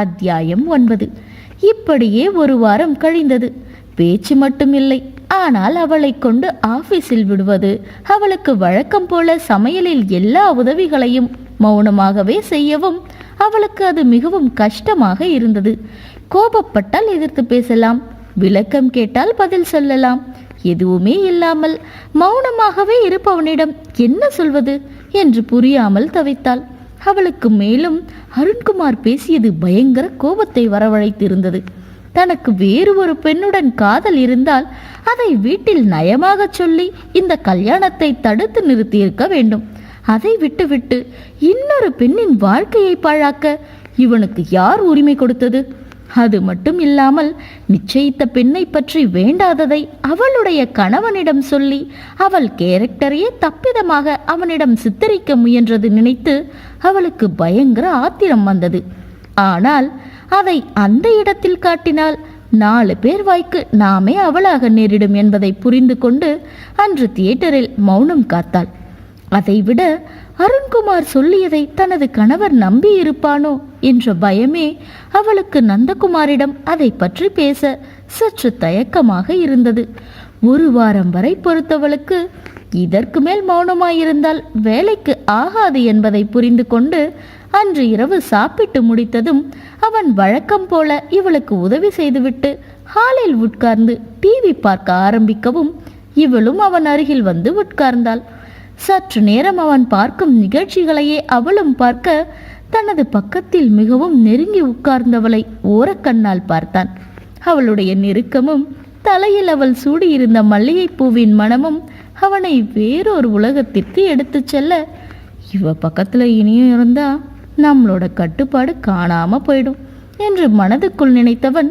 அத்தியாயம் ஒன்பது. இப்படியே ஒரு வாரம் கழிந்தது. பேச்சு மட்டும் இல்லை ஆனால் அவளை கொண்டு ஆபீஸில் விடுவது அவளுக்கு வழக்கம் போல சமையலில் எல்லா உதவிகளையும் மௌனமாகவே செய்யவும் அவளுக்கு அது மிகவும் கஷ்டமாக இருந்தது. கோபப்பட்டால் எதிர்த்து பேசலாம் விளக்கம் கேட்டால் பதில் சொல்லலாம். எதுவுமே இல்லாமல் மௌனமாகவே இருப்பவனிடம் என்ன சொல்வது என்று புரியாமல் தவித்தாள். அவளுக்கு மேலும் அருண்குமார் பேசியது பயங்கர கோபத்தை வரவழைத்திருந்தது. தனக்கு வேறு ஒரு பெண்ணுடன் காதல் இருந்தால் அதை வீட்டில் நயமாகச் சொல்லி இந்த கல்யாணத்தை தடுத்து நிறுத்தியிருக்க வேண்டும். அதை விட்டுவிட்டு இன்னொரு பெண்ணின் வாழ்க்கையை பாழாக்க இவனுக்கு யார் உரிமை கொடுத்தது? அது மட்டும் இல்லாமல் நிச்சயித்த பெண்ணை பற்றி வேண்டாததை அவளுடைய கணவனிடம் சொல்லி அவள் கேரக்டரையே தப்பிதமாக அவனிடம் சித்தரிக்க முயன்றது நினைத்து அவளுக்கு பயங்கர ஆத்திரம் வந்தது. ஆனால் அதை அந்த இடத்தில் காட்டினால் நாலு பேர் வாய்க்கு நாமே அவளாக நேரிடும் என்பதை புரிந்து கொண்டு அன்று தியேட்டரில் மௌனம் காத்தாள். அதைவிட அருண்குமார் சொல்லியதை தனது கணவர் நம்பி இருப்பானோ என்ற பயமே அவளுக்கு நந்தகுமாரிடம் அதை பற்றி பேச சற்று தயக்கமாக இருந்தது. ஒரு வாரம் வரை பொறுத்தவளுக்கு இதற்கு மேல் மௌனமாயிருந்தால் வேலைக்கு ஆகாது என்பதை புரிந்து கொண்டு அன்று இரவு சாப்பிட்டு முடித்ததும் அவன் வழக்கம் போல இவளுக்கு உதவி செய்துவிட்டு ஹாலில் உட்கார்ந்து டிவி பார்க்க ஆரம்பிக்கவும் இவளும் அவன் அருகில் வந்து உட்கார்ந்தாள். சற்று நேரம் அவன் பார்க்கும் நிகழ்ச்சிகளையே அவளும் பார்க்க தனது பக்கத்தில் மிகவும் நெருங்கி உட்கார்ந்தவளை ஓரக்கண்ணால் பார்த்தான். அவளுடைய நெருக்கமும் தலையில் அவள் சூடியிருந்த மல்லிகைப்பூவின் மனமும் அவனை வேறொரு உலகத்திற்கு எடுத்து செல்ல இவ பக்கத்தில் இனியும் இருந்தா நம்மளோட கட்டுப்பாடு காணாம போயிடும் என்று மனதுக்குள் நினைத்தவன்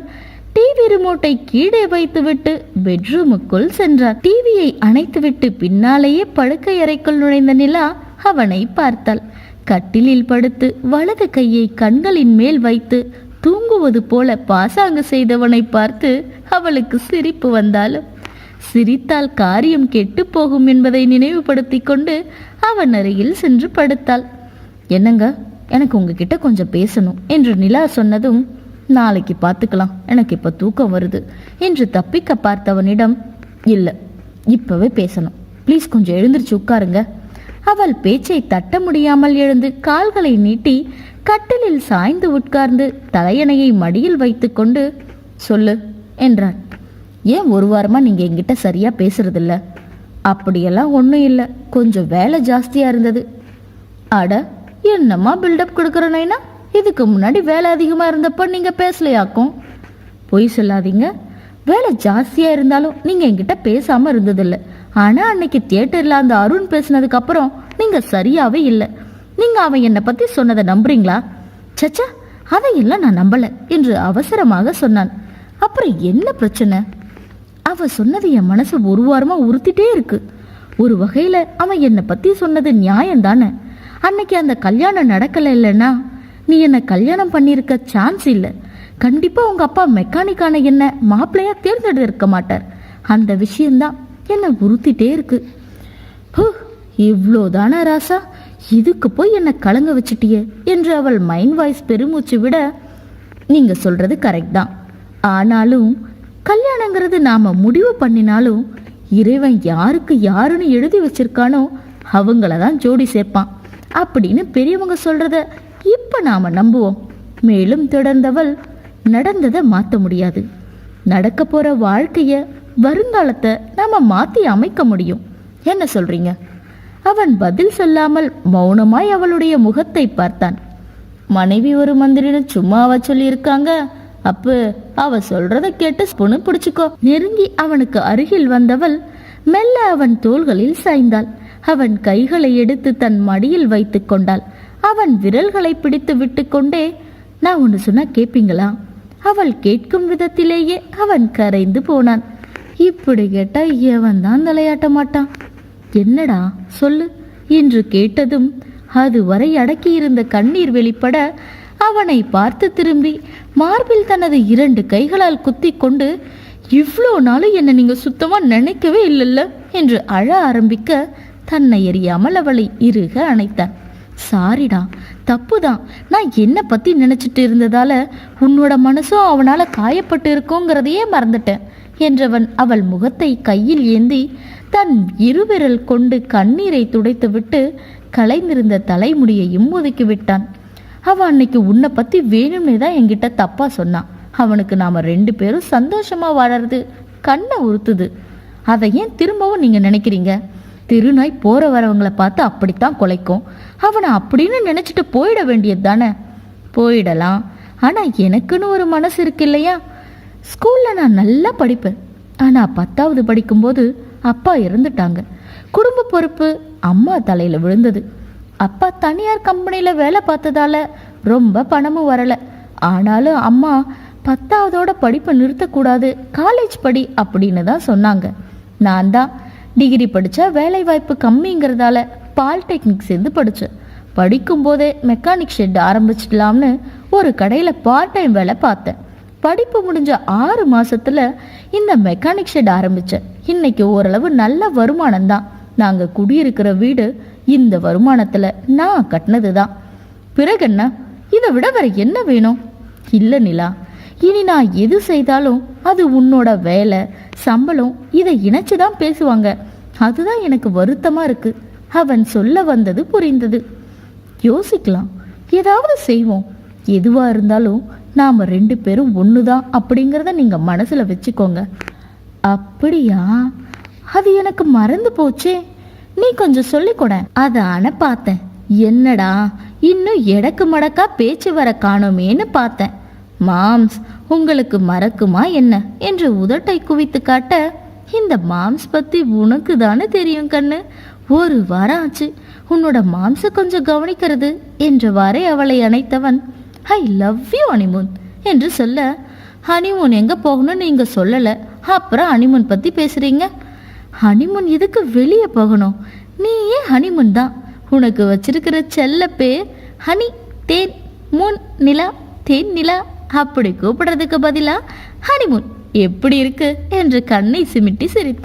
டிவி ரிமோட்டை கீழே வைத்துவிட்டு பெட்ரூமுக்குள் சென்றார் டிவியை அணைத்துவிட்டு பின்னாலேயே படுக்கை அறைக்குள் நுழைந்த நிலா அவனை பார்த்தாள். கட்டிலில் படுத்து வலது கையை கண்களின் மேல் வைத்து தூங்குவது போல பாசாங்கு செய்தவனை பார்த்து அவளுக்கு சிரிப்பு வந்தாலும் சிரித்தால் காரியம் கெட்டு போகும் என்பதை நினைவுபடுத்தி கொண்டு அவன் அருகில் சென்று படுத்தாள். என்னங்க? எனக்கு உங்ககிட்ட கொஞ்சம் பேசணும் என்று நிலா சொன்னதும் நாளைக்கு பார்த்துக்கலாம் எனக்கு இப்போ தூக்கம் வருது என்று தப்பிக்க பார்த்தவனிடம் இல்லை இப்போவே பேசணும் ப்ளீஸ் கொஞ்சம் எழுந்திருச்சு உட்காருங்க. அவள் பேச்சை தட்ட முடியாமல் எழுந்து கால்களை நீட்டி கட்டிலில் சாய்ந்து உட்கார்ந்து தலையணையை மடியில் வைத்துக்கொண்டு சொல்லு என்றான். ஏன் ஒரு வாரமா நீங்க என்கிட்ட சரியா பேசுறதில்ல? அப்படியெல்லாம் ஒன்றும் இல்லை. கொஞ்சம் வேலை ஜாஸ்தியா இருந்தது. அட என்னம்மா பில்டப் கொடுக்குற இதுக்கு முன்னாடி வேலை அதிகமாக இருந்தப்ப நீங்கள் பேசலையாக்கும். பொய் சொல்லாதீங்க. வேலை ஜாஸ்தியாக இருந்தாலும் நீங்கள் என்கிட்ட பேசாமல் இருந்ததில்லை. ஆனால் அன்னைக்கு தியேட்டரில் அந்த அருண் பேசினதுக்கப்புறம் நீங்கள் சரியாகவே இல்லை. நீங்கள் அவன் என்னை பற்றி சொன்னதை நம்புறீங்களா? சச்சா அதையெல்லாம் நான் நம்பலை என்று அவசரமாக சொன்னான். அப்புறம் என்ன பிரச்சனை? அவ சொன்னது என் மனசு ஒரு வாரமா உறுத்திட்டே இருக்கு. ஒரு வகையில அவன் என்னை பத்தி சொன்னது நியாயம் தானே அன்னைக்கு அந்த கல்யாணம் நடக்கல இல்லைன்னா நீ என்னை கல்யாணம் பண்ணியிருக்க சான்ஸ் இல்லை. கண்டிப்பா உங்க அப்பா மெக்கானிக்கான என்ன மாப்பிள்ளையா தேர்ந்தெடுத்திருக்க மாட்டார். அந்த விஷயம்தான் என்னை உறுத்திட்டே இருக்கு. ஹூ இவ்வளோதானா ராசா? இதுக்கு போய் என்னை கலங்க வச்சிட்டியே என்று அவள் மைண்ட் வாய்ஸ் பெருமூச்சு விட நீங்க சொல்றது கரெக்ட் தான். ஆனாலும் கல்யாணங்கிறது நாம முடிவு பண்ணினாலும் இறைவன் யாருக்கு யாருன்னு எழுதி வச்சிருக்கானோ அவங்கள தான் ஜோடி சேர்ப்பான். அப்படின்னு பெரியவங்க சொல்றத இப்ப நாம நம்புவோம். மேலும் தொடர்ந்தவள் நடந்ததை மாற்ற முடியாது. நடக்க போற வாழ்க்கைய வருங்காலத்தை நாம மாத்தி அமைக்க முடியும். என்ன சொல்றீங்க? அவன் பதில் சொல்லாமல் மௌனமாய் அவளுடைய முகத்தை பார்த்தான். மனைவி ஒரு மந்திரின்னு சும்மாவா சொல்லியிருக்காங்க. அப்பு அவ சொல்றத கேட்டு ஸ்பூனு பிடிச்சுக்கோ. நெருங்கி அவனுக்கு அருகில் வந்தவள் மெல்ல அவன் தோள்களில் சாய்ந்தாள். அவன் கைகளை எடுத்து தன் மடியில் வைத்து கொண்டாள். அவன் விரல்களை பிடித்து விட்டுக்கொண்டே நான் ஒன்று சொன்னா கேப்பீங்களா? அவள் கேட்கும் விதத்திலேயே அவன் கரைந்து போனான். இப்படி கேட்டா எவன் தான் தலையாட்ட மாட்டான். என்னடா சொல்லு என்று கேட்டதும் அதுவரை அடக்கியிருந்த கண்ணீர் வெளிப்பட அவனை பார்த்து திரும்பி மார்பில் தனது இரண்டு கைகளால் குத்தி கொண்டு இவ்வளோ நாளும் என்னை நீங்கள் சுத்தமாக நினைக்கவே இல்லைல்ல? என்று அழ ஆரம்பிக்க தன்னை எறியாமல் அவளை இறுக அணைத்தான். சாரிடா தப்பு தான் நான் என்னை பற்றி நினச்சிட்டு இருந்ததால உன்னோட மனசும் அவனால் காயப்பட்டு இருக்கோங்கிறதையே மறந்துட்டேன். என்றவன் அவள் முகத்தை கையில் ஏந்தி தன் இருவிரல் கொண்டு கண்ணீரை துடைத்துவிட்டு கலைந்திருந்த தலைமுடியையும் ஒதுக்கிவிட்டான். அவன் அன்னைக்கு உன்னை பற்றி வேணும்னே தான் என்கிட்ட தப்பாக சொன்னான் அவனுக்கு நாம் ரெண்டு பேரும் சந்தோஷமாக வாழறது கண்ணை உறுத்துது. அதை ஏன் திரும்பவும் நீங்கள் நினைக்கிறீங்க? திருநாய் போகிற வரவங்கள பார்த்து அப்படித்தான் குலைக்கும். அவனை அப்படின்னு நினச்சிட்டு போயிட வேண்டியது தானே? போயிடலாம். ஆனால் எனக்குன்னு ஒரு மனசு இருக்கு இல்லையா? ஸ்கூலில் நான் நல்லா படிப்பேன். ஆனால் பத்தாவது படிக்கும்போது அப்பா இறந்துட்டாங்க. குடும்ப பொறுப்பு அம்மா தலையில் விழுந்தது. அப்பா தனியார் கம்பெனியில் வேலை பார்த்ததால ரொம்ப பணமும் வரலை. ஆனாலும் அம்மா பத்தாவதோட படிப்பை நிறுத்தக்கூடாது காலேஜ் படி அப்படின்னு தான் சொன்னாங்க. நான் தான் டிகிரி படித்தா வேலை வாய்ப்பு கம்மிங்கிறதால பாலிடெக்னிக் சேர்ந்து படித்தேன் படிக்கும்போதே மெக்கானிக் ஷெட் ஆரம்பிச்சிடலாம்னு ஒரு கடையில் பார்ட் டைம் வேலை பார்த்தேன். படிப்பு முடிஞ்ச ஆறு மாசத்துல இந்த மெக்கானிக் ஷெட் ஆரம்பித்தேன் இன்னைக்கு ஓரளவு நல்ல வருமானம் தான். நாங்கள் குடியிருக்கிற வீடு இந்த வருமானத்தில் நான் கட்டினது தான் பிறகு என்ன? இதை விட வேற என்ன வேணும்? இல்லை நிலா இனி நான் எது செய்தாலும் அது உன்னோட வேலை சம்பளம் இதை இணைச்சு தான் பேசுவாங்க. அதுதான் எனக்கு வருத்தமாக இருக்கு. அவன் சொல்ல வந்தது புரிந்தது. யோசிக்கலாம். ஏதாவது செய்வோம். எதுவாக இருந்தாலும் நாம் ரெண்டு பேரும் ஒன்று தான் அப்படிங்கிறத நீங்கள் மனசில் வச்சுக்கோங்க. அப்படியா? அது எனக்கு மறந்து போச்சே. நீ கொஞ்சம் சொல்லிக்கூட அதான பார்த்தேன் என்னடா இன்னும் எடக்கு மடக்கா பேச்சு வர காணோமேன்னு பார்த்தேன். மாம்ஸ் உங்களுக்கு மறக்குமா என்ன? என்று உதட்டை குவித்து காட்ட இந்த மாம்ஸ் பத்தி உனக்கு தானே தெரியும் கண்ணு? ஒரு வாரம் ஆச்சு. உன்னோட மாம்ச கொஞ்சம் கவனிக்கிறது என்றவாறே அவளை அணைத்தவன். ஐ லவ் யூ ஹனிமூன் என்று சொல்ல ஹனிமூன் எங்கே போகணும்னு நீங்கள் சொல்லலை. அப்புறம் ஹனிமூன் பற்றி பேசுகிறீங்க ஹனிமூன் எதுக்கு வெளியே போகணும்? நீ ஏன் ஹனிமூன் தான்? உனக்கு வச்சிருக்கிற செல்ல பேர் ஹனி தேன் மூன் நிலா தேன் நிலா. அப்படி கூப்பிடுறதுக்கு பதிலாக ஹனிமூன் எப்படி இருக்கு? என்று கண்ணை சிமிட்டி சிரித்தான்